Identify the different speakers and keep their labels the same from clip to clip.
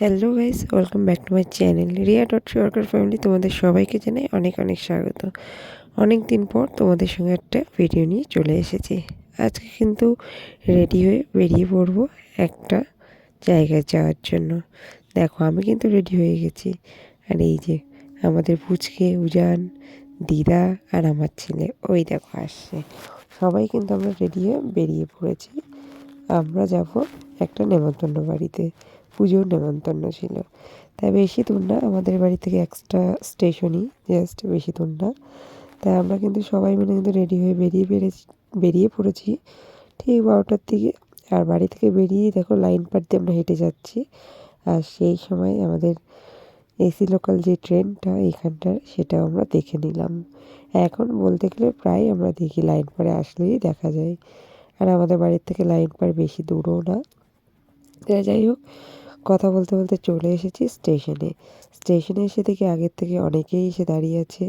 Speaker 1: Hello guys welcome back to my channel Riya dot worker family তোমাদের সবাইকে জানাই অনেক অনেক স্বাগত। অনেক দিন পর তোমাদের সঙ্গে একটা ভিডিও নিয়ে চলে এসেছি। আজকে কিন্তু রেডি হয়ে বেরিয়ে পড়ব একটা জায়গায় যাওয়ার জন্য। দেখো, আমি কিন্তু রেডি হয়ে গেছি। আর এই যে আমাদের পুচকে, উজান, দিদা আর আমার ছেলে, ওই দেখো আসছে। সবাই কিন্তু আমরা রেডি হয়ে বেরিয়ে পড়েছি। আমরা যাব একটা নেমন্তন্ন বাড়িতে। পুজোর নেমন্তন্ন ছিল। তাই বেশি দূর না, আমাদের বাড়ি থেকে এক্সট্রা স্টেশনই জাস্ট বেশি দূর না। তাই আমরা কিন্তু সবাই মিলে কিন্তু রেডি হয়ে বেরিয়ে পেরেছি, বেরিয়ে পড়েছি। ঠিক বারোটার দিকে। আর বাড়ি থেকে বেরিয়েই দেখো লাইন পার দিয়ে আমরা হেঁটে যাচ্ছি। আর সেই সময় আমাদের এসি লোকাল যে ট্রেনটা এখানটার সেটা আমরা দেখে নিলাম। এখন বলতে গেলে প্রায় আমরা দেখি লাইন পারে আসলেই দেখা যায়। আর আমাদের বাড়ির থেকে লাইন পার বেশি দূরও না। যাই হোক কথা বলতে বলতে চলে এসেছি স্টেশনে। স্টেশনে এসে দেখি আগের থেকে অনেকেই এসে দাঁড়িয়ে আছে।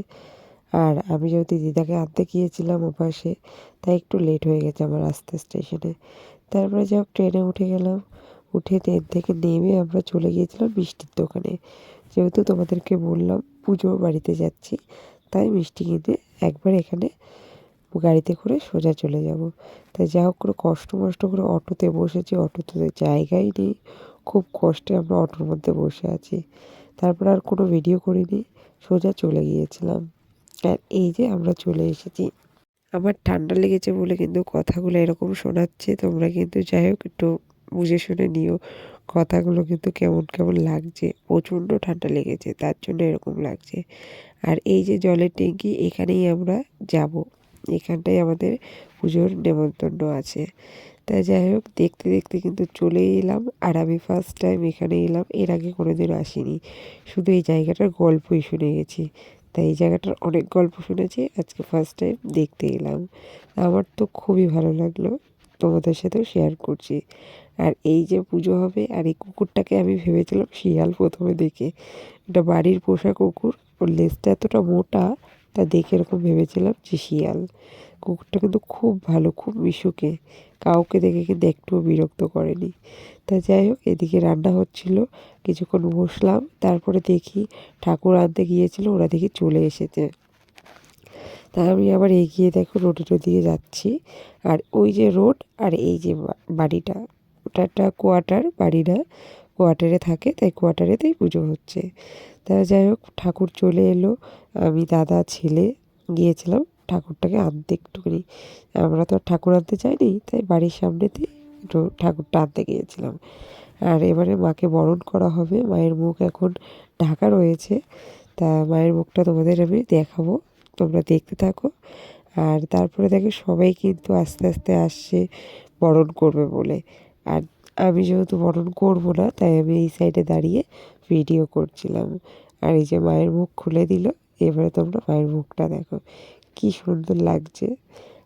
Speaker 1: আর আমি যেহেতু দিদাকে আনতে গিয়েছিলাম ওপাশে, তাই একটু লেট হয়ে গেছে আমার আসতে স্টেশনে। তারপরে যাই হোক, ট্রেনে উঠে গেলাম। উঠে ট্রেন থেকে নেমে আমরা চলে গিয়েছিলাম মিষ্টির দোকানে। যেহেতু তোমাদেরকে বললাম পুজো বাড়িতে যাচ্ছি, তাই মিষ্টি কিনে একবার এখানে গাড়িতে করে সোজা চলে যাব। তাই যা হোক করে কষ্ট মষ্ট করে অটোতে বসেছি, অটোতে জায়গাই নেই। খুব কষ্টে আমরা অটোর মধ্যে বসে আছি। তারপর আর কোনো ভিডিও করিনি, সোজা চলে গিয়েছিলাম। আর এই যে আমরা চলে এসেছি। আমার ঠান্ডা লেগেছে বলে কিন্তু কথাগুলো এরকম শোনাচ্ছে, তোমরা কিন্তু যাই হোক একটু বুঝে শুনে নিও, কথাগুলো কিন্তু কেমন কেমন লাগছে, প্রচণ্ড ঠান্ডা লেগেছে, তার জন্য এরকম লাগছে। আর এই যে জলের ট্যাঙ্কি, এখানেই আমরা যাব। এখানটাই আমাদের পুজোর নেমন্তন্ন আছে। তাই যাই হোক, দেখতে দেখতে কিন্তু চলে এলাম আর আমি ফার্স্ট টাইম এখানে এলাম। এর আগে কোনোদিন আসিনি। শুধু এই জায়গাটার গল্পই শুনে গেছি। তাই এই জায়গাটার অনেক গল্প শুনেছি, আজকে ফার্স্ট টাইম দেখতে এলাম। আমার তো খুবই ভালো লাগল তোমাদের সাথেও শেয়ার করছি। আর এই যে পুজো হবে আর এই কুকুরটাকে আমি ভেবেছিলাম শিয়াল প্রথমে দেখে। এটা বাড়ির পোষা কুকুর, ওর লেজটা এতটা মোটা, তা দেখে এরকম ভেবেছিলাম যে শিয়াল। কুকুরটা কিন্তু খুব ভালো, খুব মিশুকে। কাউকে দেখে কিন্তু একটুও বিরক্ত করেনি। তা যাই হোক, এদিকে রান্না হচ্ছিল, কিছুক্ষণ বসলাম, তারপরে দেখি ঠাকুর আনতে গিয়েছিল, ওরা দেখি চলে এসেছে। তা আমি আবার এগিয়ে দেখো রোডের দিকে যাচ্ছি, আর ওই যে রোড আর এই যে বাড়িটা, ওটা একটা কোয়ার্টার, বাড়ি না, কোয়ার্টারে থাকে, তাই কোয়ার্টারেতেই পুজো হচ্ছে। তা যাই হোক, ঠাকুর চলে এলো, আমি দাদা, ছেলে গিয়েছিলাম ঠাকুরটাকে আনতে একটুখানি, আমরা তো ঠাকুর আনতে চাইনি তাই বাড়ির সামনেতে একটু ঠাকুরটা আনতে গিয়েছিলাম। আর এবারে মাকে বরণ করা হবে, মায়ের মুখ এখন ঢাকা রয়েছে, তা মায়ের মুখটা তোমাদের আমি দেখাবো, তোমরা দেখতে থাকো। আর তারপরে দেখো সবাই কিন্তু আস্তে আস্তে আসছে বরণ করবে বলে। আর আমি যেহেতু বরণ করব না, তাই আমি এই সাইডে দাঁড়িয়ে ভিডিও করছিলাম। আর এই যে মায়ের মুখ খুলে দিল এবারে তোমরা মায়ের মুখটা দেখো। কি সুন্দর লাগছে।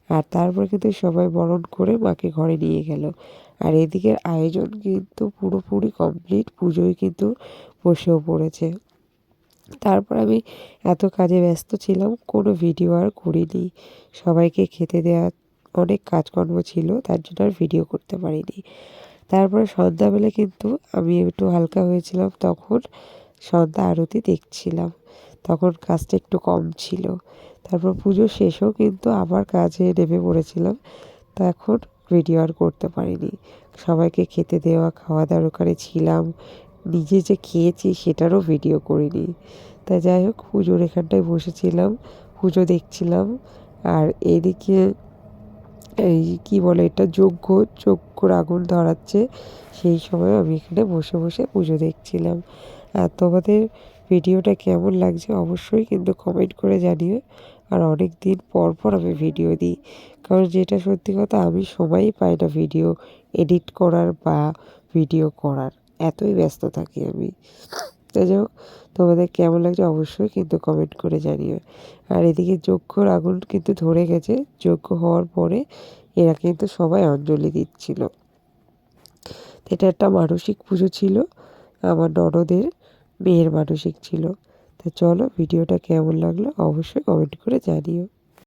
Speaker 1: আর তারপর কিন্তু সবাই বরণ করে মাকে ঘরে নিয়ে গেল। আর এদিকের আয়োজন কিন্তু পুরোপুরি কমপ্লিট পুজোয় কিন্তু বসেও পড়েছে। তারপর আমি এত কাজে ব্যস্ত ছিলাম, কোনো ভিডিও আর করিনি। সবাইকে খেতে দেওয়া অনেক কাজকর্ম ছিল, তার জন্য আর ভিডিও করতে পারিনি। তারপরে সন্ধ্যাবেলা কিন্তু আমি একটু হালকা হয়েছিলাম, তখন সন্ধ্যা আরতি দেখছিলাম। তখন কাজটা একটু কম ছিল। তারপর পুজো শেষও কিন্তু আবার কাজে নেমে পড়েছিলাম। তা এখন ভিডিও আর করতে পারিনি। সবাইকে খেতে দেওয়া খাওয়া দাওয়ার ওখানে ছিলাম। নিজে যে খেয়েছি সেটারও ভিডিও করিনি। তা যাই হোক, পুজোর এখানটায় বসেছিলাম, পুজো দেখছিলাম। আর এদিকে এই কি বলে এটা, যজ্ঞ যজ্ঞর আগুন ধরাচ্ছে। সেই সময় আমি এখানে বসে বসে পুজো দেখছিলাম। আর তোমাদের ভিডিওটা কেমন লাগছে অবশ্যই কিন্তু কমেন্ট করে জানিও। আর অনেক দিন পর পর আমি ভিডিও দিই। কারণ যেটা সত্যি কথা, আমি সময়ই পাই না ভিডিও এডিট করার বা ভিডিও করার। এতই ব্যস্ত থাকি আমি। তো যাই হোক, তোমাদের কেমন লাগছে অবশ্যই কিন্তু কমেন্ট করে জানিও। আর এদিকে যজ্ঞর আগুন কিন্তু ধরে গেছে। যজ্ঞ হওয়ার পরে এরা কিন্তু সবাই অঞ্জলি দিচ্ছিল। এটা একটা মানসিক পুজো ছিল। আমার ননদের মেয়ের মানসিক ছিল। তা চলো ভিডিওটা কেমন লাগল অবশ্যই কমেন্ট করে জানিও।